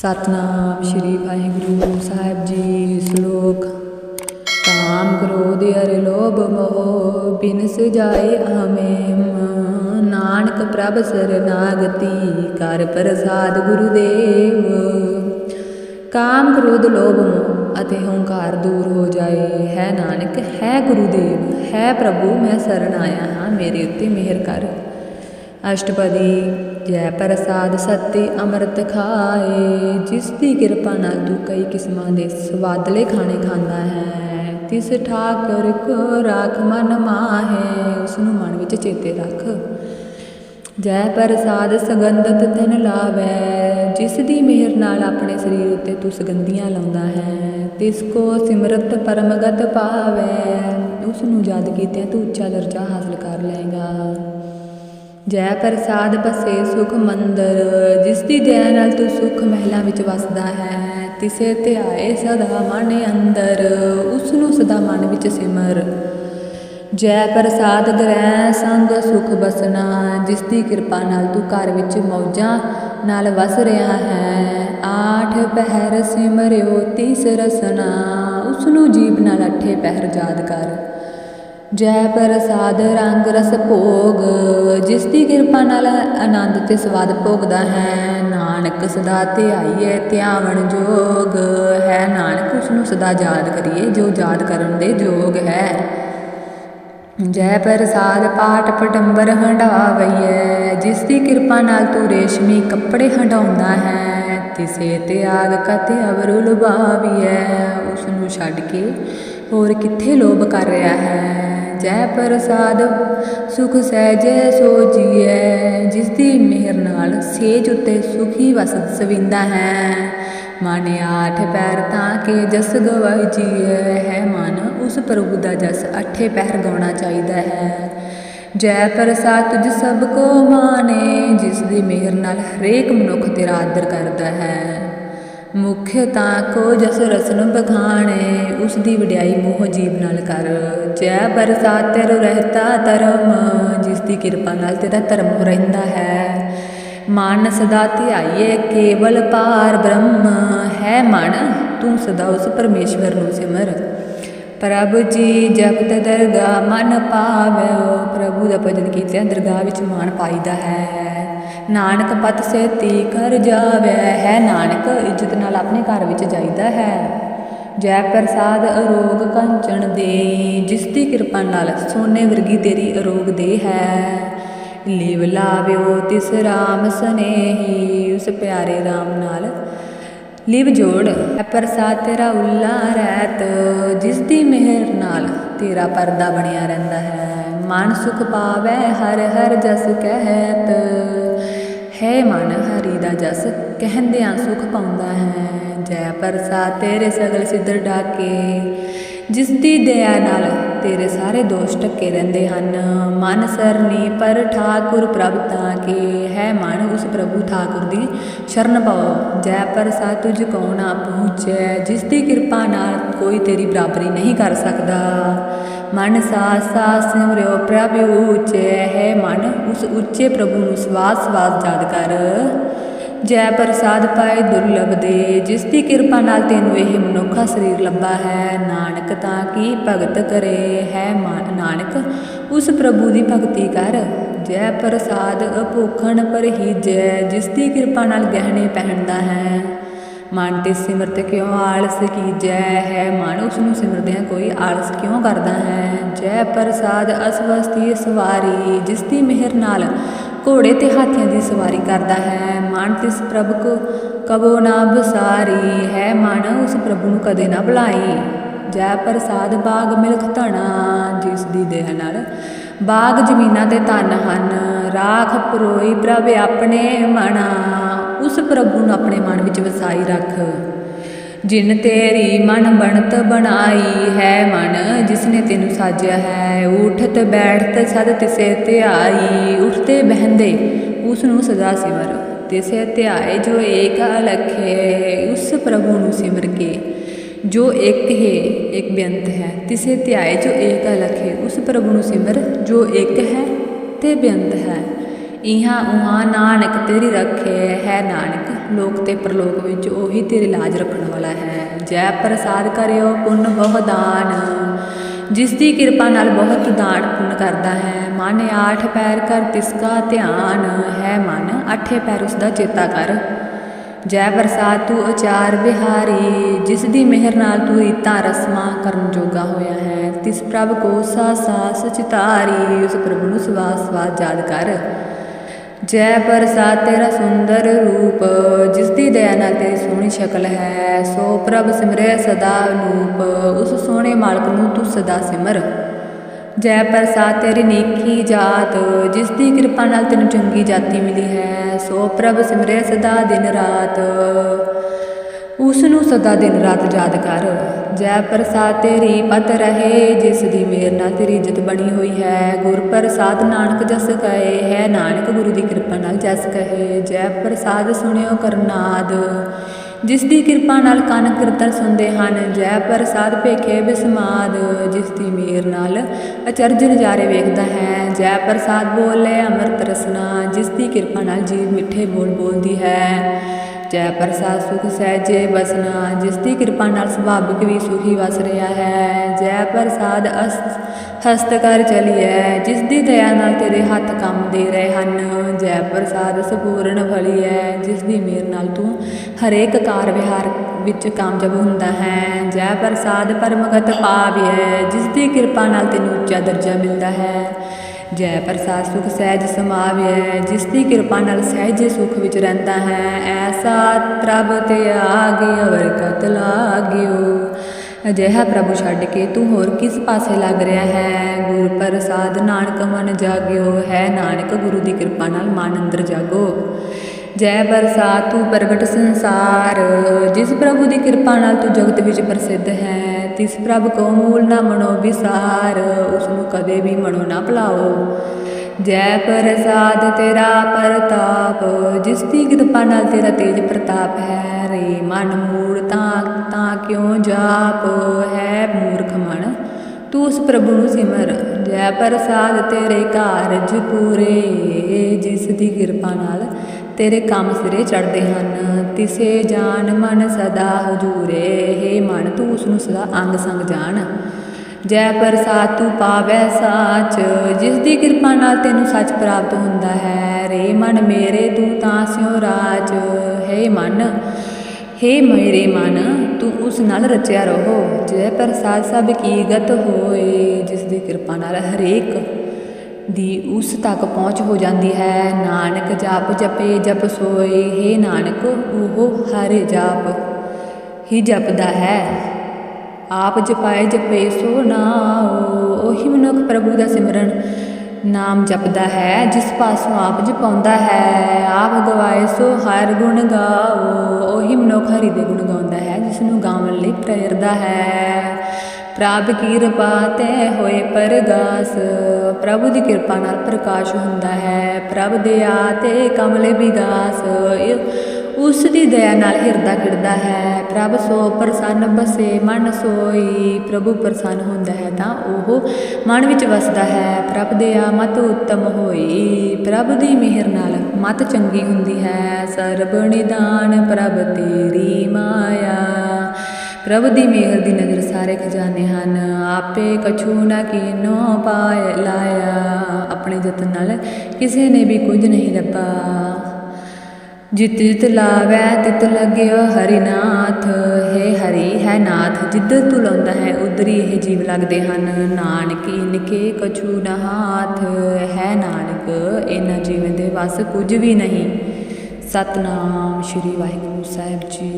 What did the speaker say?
ਸਤਨਾਮ ਸ਼੍ਰੀ ਵਾਹਿਗੁਰੂ ਸਾਹਿਬ ਜੀ ਸ਼ਲੋਕ। ਕਾਮ ਕ੍ਰੋਧ ਅਰ ਲੋਭ ਮੋਹ ਬਿਨ ਸਜਾਏ ਆਮੇਮ। ਨਾਨਕ ਪ੍ਰਭ ਸਰਨਾਗਤੀ ਕਰ ਪ੍ਰਸਾਦ ਗੁਰੂਦੇਵ। ਕਾਮ ਕ੍ਰੋਧ ਲੋਭ ਮੋਹ ਅਤੇ ਹੰਕਾਰ ਦੂਰ ਹੋ ਜਾਏ। ਹੈ ਨਾਨਕ, ਹੈ ਗੁਰੂਦੇਵ, ਹੈ ਪ੍ਰਭੂ, ਮੈਂ ਸ਼ਰਨ ਆਇਆ ਹਾਂ, ਮੇਰੇ ਉੱਤੇ ਮਿਹਰ ਕਰ। ਅਸ਼ਟਪਦੀ ਜੈ ਪ੍ਰਸਾਦ ਸਤੀ ਅੰਮ੍ਰਿਤ ਖਾਏ, ਜਿਸ ਦੀ ਕਿਰਪਾ ਨਾਲ ਤੂੰ ਕਈ ਕਿਸਮਾਂ ਦੇ ਸਵਾਦਲੇ ਖਾਣੇ ਖਾਂਦਾ ਹੈ। ਤਿਸ ਠਾਕੁਰ ਕੋ ਰਾਖ ਮਨ ਮਾਹੇ ਉਸ ਨੂੰ ਮਨ ਵਿੱਚ ਚੇਤੇ ਰੱਖ। ਜੈ ਪ੍ਰਸਾਦ ਸੁਗੰਧਤ ਤਿਨ ਲਾਵੈ, ਜਿਸ ਦੀ ਮਿਹਰ ਨਾਲ ਆਪਣੇ ਸਰੀਰ ਉੱਤੇ ਤੂੰ ਸੁਗੰਧੀਆਂ ਲਾਉਂਦਾ ਹੈ। ਤਿਸ ਕੋ ਸਿਮਰਤ ਪਰਮਗਤ ਪਾਵੈ ਉਸ ਨੂੰ ਯਾਦ ਕੀਤਿਆਂ ਤੂੰ ਉੱਚਾ ਦਰਜਾ ਹਾਸਲ ਕਰ ਲਏਗਾ। ਜੈ ਪ੍ਰਸਾਦ ਬਸੇ ਸੁਖ ਮੰਦਰ ਜਿਸ ਦੀ ਦਇਆ ਨਾਲ ਤੂੰ ਸੁਖ ਮਹਿਲਾਂ ਵਿੱਚ ਵਸਦਾ ਹੈ, ਤਿਸੇ ਧਿਆਏ ਸਦਾ ਮਨ ਅੰਦਰ ਉਸ ਨੂੰ ਸਦਾ ਮਨ ਵਿੱਚ ਸਿਮਰ। ਜੈ ਪ੍ਰਸਾਦ ਦਰੈ ਸੰਗ ਸੁਖ ਬਸਨਾ ਜਿਸ ਦੀ ਕਿਰਪਾ ਨਾਲ ਤੂੰ ਘਰ ਵਿੱਚ ਮੌਜਾਂ ਨਾਲ ਵਸ ਰਿਹਾ ਹੈ। ਆਠ ਪਹਿਰ ਸਿਮਰਿਓ, ਤੀਸ ਰਸਨਾ ਉਸ ਨੂੰ ਜੀਵ ਨਾਲ ਅਠੇ ਪਹਿਰ ਯਾਦ ਕਰ। ਜੈ ਪ੍ਰਸਾਦ ਰੰਗ ਰਸ ਭੋਗ, ਜਿਸ ਦੀ ਕਿਰਪਾ ਨਾਲ ਆਨੰਦ ਤੇ ਸਵਾਦ ਭੋਗਦਾ ਹੈ, ਨਾਨਕ ਸਦਾ ਧਿਆਈਏ ਧਿਆਵਣ ਜੋਗ। ਹੈ ਨਾਨਕ ਉਸ ਨੂੰ ਸਦਾ ਯਾਦ ਕਰੀਏ, ਜੋ ਯਾਦ ਕਰਨ ਦੇ ਯੋਗ ਹੈ। ਜੈ ਪ੍ਰਸਾਦ ਪਾਠ ਪਟੰਬਰ ਹੰਡਾਵਈਐ ਜਿਸ ਦੀ ਕਿਰਪਾ ਨਾਲ ਤੂੰ ਰੇਸ਼ਮੀ ਕੱਪੜੇ ਹੰਡਾਉਂਦਾ ਹੈ, ਤਿਸੇ ਤਿਆਗ ਕਤੇ ਅਵਰੁ ਲੁਭਾਵੀਐ ਉਸ ਨੂੰ ਛੱਡ ਕੇ ਹੋਰ ਕਿੱਥੇ ਲੋਭ ਕਰ ਰਿਹਾ ਹੈ? ਜੈ ਪ੍ਰਸਾਦ, ਸੁਖ ਸਹਿਜੈ ਸੋਜੀਐ ਜਿਸ ਦੀ ਮਿਹਰ ਨਾਲ ਸੇਜ ਉੱਤੇ ਸੁਖੀ ਵਸਤ ਸਵਿੰਦਾ ਹੈ। ਮਨ ਆਠ ਪੈਰ ਤਾਂ ਕੇ ਜਸ ਗਵਾਈ ਜੀਐ, ਹੈ ਮਨ ਉਸ ਪ੍ਰਭੂ ਦਾ ਜਸ ਅਠੇ ਪੈਰ ਗਾਉਣਾ ਚਾਹੀਦਾ ਹੈ। ਜੈ ਪ੍ਰਸਾਦ ਤੁਝ ਸਭ ਕੋ ਮਾਨੇ ਜਿਸ ਦੀ ਮਿਹਰ ਨਾਲ ਹਰੇਕ ਮਨੁੱਖ ਤੇਰਾ ਆਦਰ ਕਰਦਾ ਹੈ। ਮੁਖ ਤਾਂ ਕੋ ਜਸ ਰਸਨ ਬਖਾਣੇ ਉਸ ਦੀ ਵਡਿਆਈ ਮੋਹ ਜੀਵ ਨਾਲ ਕਰ। ਜੈ ਬਰਸਾਤ ਤੇਰੋ ਰਹਤਾ ਧਰਮ, ਜਿਸ ਦੀ ਕਿਰਪਾ ਨਾਲ ਤੇਰਾ ਧਰਮ ਰਹਿੰਦਾ ਹੈ। ਮਨ ਸਦਾ ਧਿਆਈਏ ਕੇਵਲ ਪਾਰ ਬ੍ਰਹਮ, ਹੈ ਮਨ, ਤੂੰ ਸਦਾ ਉਸ ਪਰਮੇਸ਼ਵਰ ਨੂੰ ਸਿਮਰ। ਪ੍ਰਭ ਜੀ ਜਪਤ ਦਰਗਾ ਮਨ ਪਾਵਿਓ ਪ੍ਰਭੂ ਦਾ ਭਜਨ ਕੀਤਿਆਂ ਦਰਗਾਹ ਵਿੱਚ ਮਾਨ ਪਾਈਦਾ ਹੈ। ਨਾਨਕ ਪਤ ਸੇਤੀ ਕਰ ਜਾਵੇ, ਹੈ ਨਾਨਕ ਇੱਜ਼ਤ ਨਾਲ ਆਪਣੇ ਘਰ ਵਿੱਚ ਜਾਈਦਾ ਹੈ। ਜੈ ਪ੍ਰਸਾਦ ਅਰੋਗ ਕੰਚਨ ਦੇ ਜਿਸ ਦੀ ਕਿਰਪਾ ਨਾਲ ਸੋਨੇ ਵਰਗੀ ਤੇਰੀ ਅਰੋਗ ਦੇ ਹੈ। ਲੀਵ ਲਾਵਿਓ ਤਿਸ ਰਾਮ ਸਨੇਹੀ, ਉਸ ਪਿਆਰੇ ਰਾਮ ਨਾਲ ਲਿਵ ਜੋੜ। ਹੈ ਪ੍ਰਸਾਦ ਤੇਰਾ ਉੱਲਾ ਰਹਿਤ ਜਿਸ ਦੀ ਮਿਹਰ ਨਾਲ ਤੇਰਾ ਪਰਦਾ ਬਣਿਆ ਰਹਿੰਦਾ ਹੈ। ਮਨ ਸੁਖ ਪਾਵੇ, ਹਰ ਹਰ ਜਸ ਕਹਿਤ। ਹੈ ਮਨ ਹਰੀ ਦਾ ਜਸ, ਕਹਿੰਦਿਆਂ ਸੁਖ ਪਾਉਂਦਾ ਹੈ। ਜੈ ਪ੍ਰਸਾਦ ਤੇਰੇ ਸਗਲ ਸਿੱਧਰ ਡਾਕੇ ਜਿਸ ਦੀ ਦਇਆ ਨਾਲ ਤੇਰੇ ਸਾਰੇ ਦੋਸ਼ ਢੱਕੇ ਰਹਿੰਦੇ ਹਨ। ਮਨ ਸਰਨੀ ਪਰ ਠਾਕੁਰ ਪ੍ਰਭ ਤਾਂ ਕੇ, ਹੈ ਮਨ ਉਸ ਪ੍ਰਭੂ ਠਾਕੁਰ ਦੀ ਸ਼ਰਨ ਪਾਓ। ਜੈ ਪ੍ਰਸਾਦ ਤੁਝ ਕੋ ਨਾ ਪਹੁੰਚੈ ਜਿਸ ਦੀ ਕਿਰਪਾ ਨਾਲ ਕੋਈ ਤੇਰੀ ਬਰਾਬਰੀ ਨਹੀਂ ਕਰ ਸਕਦਾ। ਮਨ ਸਾਸ ਸਾਸ ਸਿਮਰਿਓ ਪ੍ਰਭ ਉੱਚੇ ਹੈ ਮਨ, ਉਸ ਉੱਚੇ ਪ੍ਰਭੂ ਨੂੰ ਸਵਾਸ ਸਵਾਸ ਯਾਦ ਕਰ। ਜੈ ਪ੍ਰਸਾਦ ਪਾਏ ਦੁਰਲਭ ਦੇ, ਜਿਸ ਦੀ ਕਿਰਪਾ ਨਾਲ ਤੈਨੂੰ ਇਹ ਮਨੁੱਖਾ ਸਰੀਰ ਲੱਭਾ ਹੈ। ਨਾਨਕ ਤਾਂ ਕੀ ਭਗਤ ਕਰੇ ਹੈ ਨਾਨਕ, ਉਸ ਪ੍ਰਭੂ ਦੀ ਭਗਤੀ ਕਰ। ਜੈ ਪ੍ਰਸਾਦ ਅਭੂਖਣ ਪਰਹੀਜੈ, ਜਿਸ ਦੀ ਕਿਰਪਾ ਨਾਲ ਗਹਿਣੇ ਪਹਿਨਦਾ ਹੈ। ਮਨ ਤੇ ਸਿਮਰਤ ਕਿਉ ਆਲਸ ਕੀਜੈ ਹੈ? ਮਨ ਉਸ ਨੂੰ ਸਿਮਰਦਿਆਂ ਕੋਈ ਆਲਸ ਕਿਉਂ ਕਰਦਾ ਹੈ? ਜੈ ਪ੍ਰਸਾਦ ਅਸਵਸਤੀ ਸਵਾਰੀ, ਜਿਸ ਦੀ ਮਿਹਰ ਨਾਲ ਘੋੜੇ ਤੇ ਹਾਥੀਆਂ ਦੀ ਸਵਾਰੀ ਕਰਦਾ ਹੈ। ਮਨ ਤਿਸ ਪ੍ਰਭ ਕੋ ਕਬੋ ਨਾ ਬਸਾਰੀ, ਹੈ ਮਨ ਉਸ ਪ੍ਰਭੂ ਨੂੰ ਕਦੇ ਨਾ ਭੁਲਾਈ। ਜੈ ਪ੍ਰਸਾਦ ਬਾਗ ਮਿਲਖ ਧਣਾ, ਜਿਸ ਦੀ ਦੇਹ ਨਾਲ ਬਾਗ ਜ਼ਮੀਨਾਂ ਤੇ ਧਨ ਹਨ। ਰਾਖ ਪਰੋਈ ਪ੍ਰਭ ਆਪਣੇ ਮਣਾ ਉਸ ਪ੍ਰਭੂ ਨੂੰ ਆਪਣੇ ਮਨ ਵਿੱਚ ਵਸਾਈ ਰੱਖ। ਜਿਨ ਤੇਰੀ ਮਨ ਬਣਤ ਬਣਾਈ ਹੈ ਮਨ, ਜਿਸਨੇ ਤੈਨੂੰ ਸਾਜਿਆ ਹੈ, ਉਠਤ ਬੈਠਤ ਸਦ ਤਿਸੇ ਧਿਆਈ, ਉਠਤੇ ਬਹਿੰਦੇ ਉਸ ਨੂੰ ਸਦਾ ਸਿਮਰ। ਤਿਸੇ ਧਿਆਏ ਜੋ ਏਕ ਅਲਖੇ, ਉਸ ਪ੍ਰਭੂ ਨੂੰ ਸਿਮਰ ਕੇ। ਜੋ ਇੱਕ ਹੈ ਇੱਕ ਬੇਅੰਤ ਹੈ। ਤਿਸੇ ਧਿਆਏ ਜੋ ਏਕ ਅਲਖੇ, ਉਸ ਪ੍ਰਭੂ ਨੂੰ ਸਿਮਰ। ਜੋ ਇੱਕ ਹੈ, ਤੇ ਬੇਅੰਤ ਹੈ। ਇਹਾਂ ਉਹਾਂ, ਨਾਨਕ ਤੇਰੀ ਰੱਖੇ ਹੈ ਨਾਨਕ। ਲੋਕ ਤੇ ਪ੍ਰਲੋਕ ਵਿੱਚ ਉਹੀ ਤੇਰੀ ਲਾਜ ਰੱਖਣ ਵਾਲਾ ਹੈ। ਜੈ ਪ੍ਰਸਾਦ ਕਰਿਓ ਪੁੰਨ ਬਹੁ ਦਾਨ। ਜਿਸ ਦੀ ਕਿਰਪਾ ਨਾਲ ਬਹੁਤ ਦਾਨ ਪੁੰਨ ਕਰਦਾ ਹੈ। ਮਨ ਆਠ ਪੈਰ ਕਰ ਤਿਸਕਾ ਧਿਆਨ। ਹੈ ਮਨ ਆਠੇ ਪੈਰ ਉਸ ਦਾ ਚੇਤਾ ਕਰ। ਜੈ ਪ੍ਰਸਾਦ ਤੂੰ ਅਚਾਰ ਬਿਹਾਰੀ। ਜਿਸ ਦੀ ਮਿਹਰ ਨਾਲ ਤੂੰ ਰੀਤਾਂ ਰਸਮਾਂ ਕਰਨ ਜੋਗਾ ਹੋਇਆ ਹੈ। ਤਿਸ ਪ੍ਰਭ ਕੋ ਸਾ ਸਾਸ ਚਿਤਾਰੀ ਉਸ ਪ੍ਰਭੂ ਨੂੰ ਸਵਾਸ ਸਵਾਸ ਯਾਦ ਕਰ। ਜੈ ਪ੍ਰਸਾਦ ਤੇਰਾ ਸੁੰਦਰ ਰੂਪ ਜਿਸ ਦੀ ਦਇਆ ਨਾਲ ਤੇਰੀ ਸੋਹਣੀ ਸ਼ਕਲ ਹੈ, ਸੋ ਪ੍ਰਭ ਸਿਮਰੈ ਸਦਾ ਅਨੂਪ, ਉਸ ਸੋਹਣੇ ਮਾਲਕ ਨੂੰ ਤੂੰ ਸਦਾ ਸਿਮਰ। ਜੈ ਪ੍ਰਸਾਦ ਤੇਰੀ ਨੇਕੀ ਜਾਤ ਜਿਸ ਦੀ ਕਿਰਪਾ ਨਾਲ ਤੈਨੂੰ ਚੰਗੀ ਜਾਤੀ ਮਿਲੀ ਹੈ, ਸੋ ਪ੍ਰਭ ਸਿਮਰੈ ਸਦਾ ਦਿਨ ਰਾਤ। ਉਸ ਨੂੰ ਸਦਾ ਦਿਨ ਰਾਤ ਯਾਦ ਕਰ। ਜੈ ਪ੍ਰਸਾਦ ਤੇਰੀ ਪਤ ਰਹੇ, ਜਿਸ ਦੀ ਮੇਰ ਨਾਲ ਤੇਰੀ ਇੱਜ਼ਤ ਬਣੀ ਹੋਈ ਹੈ। ਗੁਰ ਪ੍ਰਸਾਦ ਨਾਨਕ ਜਸ ਕਹੇ, ਹੈ ਨਾਨਕ ਗੁਰੂ ਦੀ ਕਿਰਪਾ ਨਾਲ ਜਸ ਕਹੇ। ਜੈ ਪ੍ਰਸਾਦ ਸੁਣਿਓ ਕਰਨਾਦ, ਜਿਸ ਦੀ ਕਿਰਪਾ ਨਾਲ ਕੰਨ ਕੀਰਤਨ ਸੁਣਦੇ ਹਨ। ਜੈ ਪ੍ਰਸਾਦ ਭੇਖੇ ਬਿਸਮਾਦ, ਜਿਸ ਦੀ ਮੇਰ ਨਾਲ ਅਚਰਜ ਨਜ਼ਾਰੇ ਵੇਖਦਾ ਹੈ। ਜੈ ਪ੍ਰਸਾਦ ਬੋਲੇ ਅੰਮ੍ਰਿਤ ਰਸਨਾ, ਜਿਸ ਦੀ ਕਿਰਪਾ ਨਾਲ ਜੀਵ ਮਿੱਠੇ ਬੋਲ ਬੋਲਦੀ ਹੈ। ਜੈ ਪ੍ਰਸਾਦ ਸੁਖ ਸਹਿਜੇ ਬਸਨਾ ਜਿਸ ਦੀ ਕਿਰਪਾ ਨਾਲ ਸੁਭਾਵਿਕ ਵੀ ਸੁਖੀ ਵਸ ਰਿਹਾ ਹੈ। ਜੈ ਪ੍ਰਸਾਦ ਅਸਤ, ਹਸਤ ਕਰ ਚਲੀਐ, ਜਿਸ ਦੀ ਦਇਆ ਨਾਲ ਤੇਰੇ ਹੱਥ ਕੰਮ ਦੇ ਰਹੇ ਹਨ। ਜੈ ਪ੍ਰਸਾਦ ਸੰਪੂਰਨ ਫਲੀ ਹੈ ਜਿਸ ਦੀ ਮੇਰ ਨਾਲ ਤੂੰ ਹਰੇਕ ਕਾਰ ਵਿਹਾਰ ਵਿੱਚ ਕਾਮਯਾਬ ਹੁੰਦਾ ਹੈ। ਜੈ ਪ੍ਰਸਾਦ ਪਰਮਗਤ ਪਾਵਿਐ, ਜਿਸ ਦੀ ਕਿਰਪਾ ਨਾਲ ਤੈਨੂੰ ਉੱਚਾ ਦਰਜਾ ਮਿਲਦਾ ਹੈ। ਜੈ ਪ੍ਰਸਾਦ ਸੁਖ ਸਹਿਜ ਸਮਾਵਿਐ, ਜਿਸ ਦੀ ਕਿਰਪਾ ਨਾਲ ਸਹਿਜੇ ਸੁਖ ਵਿੱਚ ਰਹਿੰਦਾ ਹੈ, ਐਸਾ ਪ੍ਰਭ ਤੇ ਆਗੇ ਅਵਰ ਕਤ ਲਾਗਿਓ। ਅਜਿਹਾ ਪ੍ਰਭੂ ਛੱਡ ਕੇ ਤੂੰ ਹੋਰ ਕਿਸ ਪਾਸੇ ਲੱਗ ਰਿਹਾ ਹੈ? ਗੁਰ ਪ੍ਰਸਾਦ ਨਾਨਕ ਮਨ ਜਾਗਿਓ, ਹੈ ਨਾਨਕ ਗੁਰੂ ਦੀ ਕਿਰਪਾ ਨਾਲ ਮਨ ਅੰਦਰ ਜਾਗੋ। ਜੈ ਪ੍ਰਸਾਦ ਤੂੰ ਪ੍ਰਗਟ ਸੰਸਾਰ, ਜਿਸ ਪ੍ਰਭੂ ਦੀ ਕਿਰਪਾ ਨਾਲ ਤੂੰ ਜਗਤ ਵਿੱਚ ਪ੍ਰਸਿੱਧ ਹੈ, ਤਿਸ ਪ੍ਰਭ ਕੋ ਮੂਲ ਨਾ ਮਨੋ ਵਿਸਾਰ ਉਸ ਨੂੰ ਕਦੇ ਵੀ ਮਨੋ ਨਾ ਭੁਲਾਓ। ਜੈ ਪ੍ਰਸਾਦ ਤੇਰਾ ਪ੍ਰਤਾਪ, ਜਿਸ ਦੀ ਕਿਰਪਾ ਨਾਲ ਤੇਰਾ ਤੇਜ ਪ੍ਰਤਾਪ ਹੈ, ਰੇ ਮਨ ਮੂੜ ਤਾਂ ਤਾਂ ਕਿਉ ਜਾਪ ਹੈ ਮੂਰਖ ਮਨ? ਤੂੰ ਉਸ ਪ੍ਰਭੂ ਨੂੰ ਸਿਮਰ, ਜੈ ਪ੍ਰਸਾਦ ਤੇਰੇ ਕਾਰਜ ਪੂਰੇ, ਜਿਸ ਦੀ ਕਿਰਪਾ ਨਾਲ ਤੇਰੇ ਕੰਮ ਸਿਰੇ ਚੜਦੇ ਹਨ। ਤਿਸੇ ਜਾਨ ਮਨ ਸਦਾ ਹਜੂਰੇ, ਹੇ ਮਨ, ਤੂੰ ਉਸ ਨੂੰ ਸਦਾ ਅੰਗ ਸੰਗ ਜਾਣ। ਜੈ ਪ੍ਰਸਾਦ ਤੂੰ ਪਾਵੈ ਸਾਚ, ਜਿਸ ਦੀ ਕਿਰਪਾ ਨਾਲ ਤੈਨੂੰ ਸੱਚ ਪ੍ਰਾਪਤ ਹੁੰਦਾ ਹੈ। ਰੇ ਮਨ ਮੇਰੇ, ਤੂੰ ਤਾਂ ਸਿਉ ਰਾਜ। ਹੈ ਮਨ, ਹੇ ਮੇਰੇ ਮਨ, ਤੂੰ ਉਸ ਨਾਲ ਰਚਿਆ ਰਹੋ। ਜੈ ਪ੍ਰਸਾਦ ਸਭ ਕੀ ਗਤ ਹੋਏ, ਜਿਸ ਦੀ ਕਿਰਪਾ ਨਾਲ ਹਰੇਕ ਦੀ ਉਸ ਤੱਕ ਪਹੁੰਚ ਹੋ ਜਾਂਦੀ ਹੈ। ਨਾਨਕ ਜਪ ਜਪੇ, ਜਪ ਸੋਏ, ਹੇ ਨਾਨਕ, ਉਹ ਹਰੇ ਜਾਪ। ਹੀ ਜਪਦਾ ਹੈ। ਆਪ ਜਪਾਏ ਜਪੇ, ਸੋ ਨਾਉ, ਉਹੀ ਮਨੁੱਖ ਪ੍ਰਭੂ ਦਾ ਸਿਮਰਨ ਨਾਮ ਜਪਦਾ ਹੈ। ਜਿਸ ਪਾਸੋਂ ਆਪ ਜਪਾਉਂਦਾ ਹੈ, ਆਪ ਗਵਾਏ, ਸੋ ਹਰ ਗੁਣ ਗਾਓ। ਉਹੀ ਮਨੁੱਖ ਹਰੀ ਦੇ ਗੁਣ ਗਾਉਂਦਾ ਹੈ ਜਿਸ ਨੂੰ ਗਾਉਣ ਲਈ ਪ੍ਰੇਰਦਾ ਹੈ। ਪ੍ਰਭ ਕਿਰਪਾ ਤੇ ਹੋਏ ਪਰਦਾਸ। ਪ੍ਰਭੂ ਦੀ ਕਿਰਪਾ ਨਾਲ ਪ੍ਰਕਾਸ਼ ਹੁੰਦਾ ਹੈ। ਪ੍ਰਭ ਦਇਆ ਤੇ ਕਮਲੇ ਵਿਗਾਸ ਉਸ ਦੀ ਦਇਆ ਨਾਲ ਹਿਰਦਾ ਖਿੜਦਾ ਹੈ। ਪ੍ਰਭ ਸੋ ਪ੍ਰਸੰਨ ਬਸੇ, ਮਨ ਸੋਈ। ਪ੍ਰਭੂ ਪ੍ਰਸੰਨ ਹੁੰਦਾ ਹੈ ਤਾਂ ਉਹ ਮਨ ਵਿੱਚ ਵਸਦਾ ਹੈ। ਪ੍ਰਭ ਦਇਆ ਮਤ ਉੱਤਮ ਹੋਈ। ਪ੍ਰਭ ਦੀ ਮਿਹਰ ਨਾਲ ਮਤ ਚੰਗੀ ਹੁੰਦੀ ਹੈ। ਸਰਬ ਨਿਦਾਨ ਪ੍ਰਭ ਤੇਰੀ ਮਾਇਆ। ਪ੍ਰਭ ਦੀ ਮਿਹਰ ਦੀ ਨਜ਼ਰ ਸਾਰੇ ਖਜ਼ਾਨੇ ਹਨ। ਆਪੇ ਕਛੂ ਨਾ ਕੀਨੋ ਪਾਇ ਲਾਇਆ। ਆਪਣੇ ਯਤਨ ਨਾਲ ਕਿਸੇ ਨੇ ਵੀ ਕੁਝ ਨਹੀਂ ਲੱਭਾ। ਜਿਤ ਜਿਤ ਲਾਵੈ, ਤਿਤ ਲਗਿਓ ਹਰਿਨਾਥ। ਹੈ ਹਰੀ, ਹੈ ਨਾਥ ਜਿੱਧਰ ਤੂੰ ਲਾਉਂਦਾ ਹੈ, ਉਧਰ ਹੀ ਇਹ ਜੀਵ ਲੱਗਦੇ ਹਨ। ਨਾਨਕੀ ਨਿਕੇ ਕਛੂ ਨਾ ਹੈ ਨਾਨਕ ਇਹਨਾਂ ਜੀਵਨ ਦੇ ਵਸ ਕੁਝ ਵੀ ਨਹੀਂ। ਸਤਨਾਮ ਸ਼੍ਰੀ ਵਾਹਿਗੁਰੂ ਸਾਹਿਬ ਜੀ।